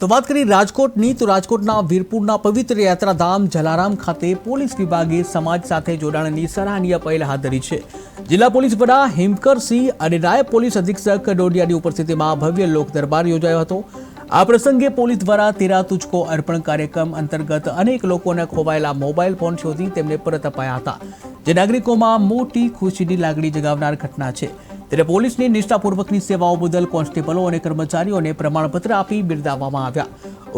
તો વાત કરી રાજકોટની, તો રાજકોટના વીરપુરના પવિત્ર યાત્રાધામ જલારામ ખાતે પોલીસ વિભાગે સમાજ સાથે જોડાણની સરાહનીય પહેલ હાથ ધરી છે. જિલ્લા પોલીસ વડા હિમકરસિંહ અને નાયબ પોલીસ અધિક્ષક ડોડિયાની ઉપસ્થિતિમાં ભવ્ય લોક દરબાર યોજાયો હતો. આ પ્રસંગે પોલીસ દ્વારા તેરા તુચકો અર્પણ કાર્યક્રમ અંતર્ગત અનેક લોકોને ખોવાયેલા મોબાઈલ ફોન શોધી તેમને પરત અપાયા હતા. જે નાગરિકોમાં મોટી ખુશીની લાગણી જગાવનાર ઘટના છે. ત્યારે પોલીસની નિષ્ઠાપૂર્વકની સેવાઓ બદલ કોન્સ્ટેબલો અને કર્મચારીઓને પ્રમાણપત્ર આપી બિરદાવવામાં આવ્યા.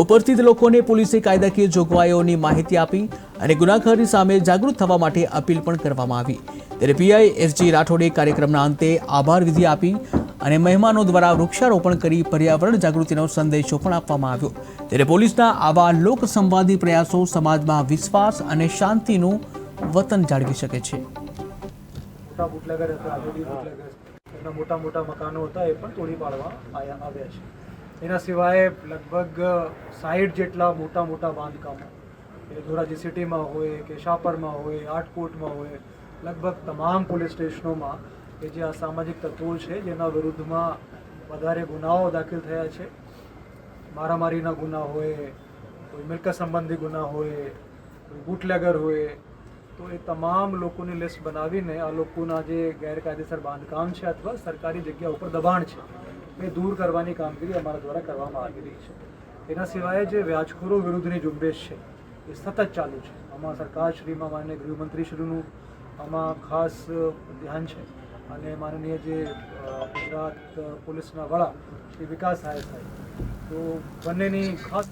ઉપસ્થિત લોકોને પોલીસે કાયદાકીય જોગવાઈઓની માહિતી આપી અને ગુનાખોરી સામે જાગૃત થવા માટે અપીલ પણ કરવામાં આવી. ત્યારે પીઆઈ એસજી રાઠોડે કાર્યક્રમના અંતે આભાર વિધિ આપી અને મહેમાનો દ્વારા વૃક્ષારોપણ કરી પર્યાવરણ જાગૃતિનો સંદેશો પણ આપવામાં આવ્યો. ત્યારે પોલીસના આવા લોકસંવાદી પ્રયાસો સમાજમાં વિશ્વાસ અને શાંતિનું વતન જાળવી શકે છે. એમના મોટા મોટા મકાનો હતા એ પણ તોડી પાડવા આવ્યા આવ્યા છે. એના સિવાય લગભગ સાહીઠ જેટલા મોટા મોટા બાંધકામો, એ ધોરાજી સિટીમાં હોય કે શાપરમાં હોય આટકોટમાં હોય, લગભગ તમામ પોલીસ સ્ટેશનોમાં કે જે આ સામાજિક તત્વો છે જેના વિરુદ્ધમાં વધારે ગુનાઓ દાખલ થયા છે. મારામારીના ગુના હોય, કોઈ મિલકત સંબંધી ગુના હોય, કોઈ બુટલેગર હોય તો એ તમામ લોકોની લિસ્ટ બનાવીને આ લોકોના જે ગેરકાયદેસર બાંધકામ છે અથવા સરકારી જગ્યા ઉપર દબાણ છે, એ દૂર કરવાની કામગીરી અમારા દ્વારા કરવામાં આવી રહી છે. એના સિવાય જે વ્યાજખોરો વિરુદ્ધની ઝુંબેશ છે, એ સતત ચાલુ છે. આમાં સરકારશ્રીમાં માનનીય ગૃહમંત્રીશ્રીનું આમાં ખાસ ધ્યાન છે અને માનનીય જે ગુજરાત પોલીસના વડા શ્રી વિકાસ સાહેબ. તો બંનેની ખાસ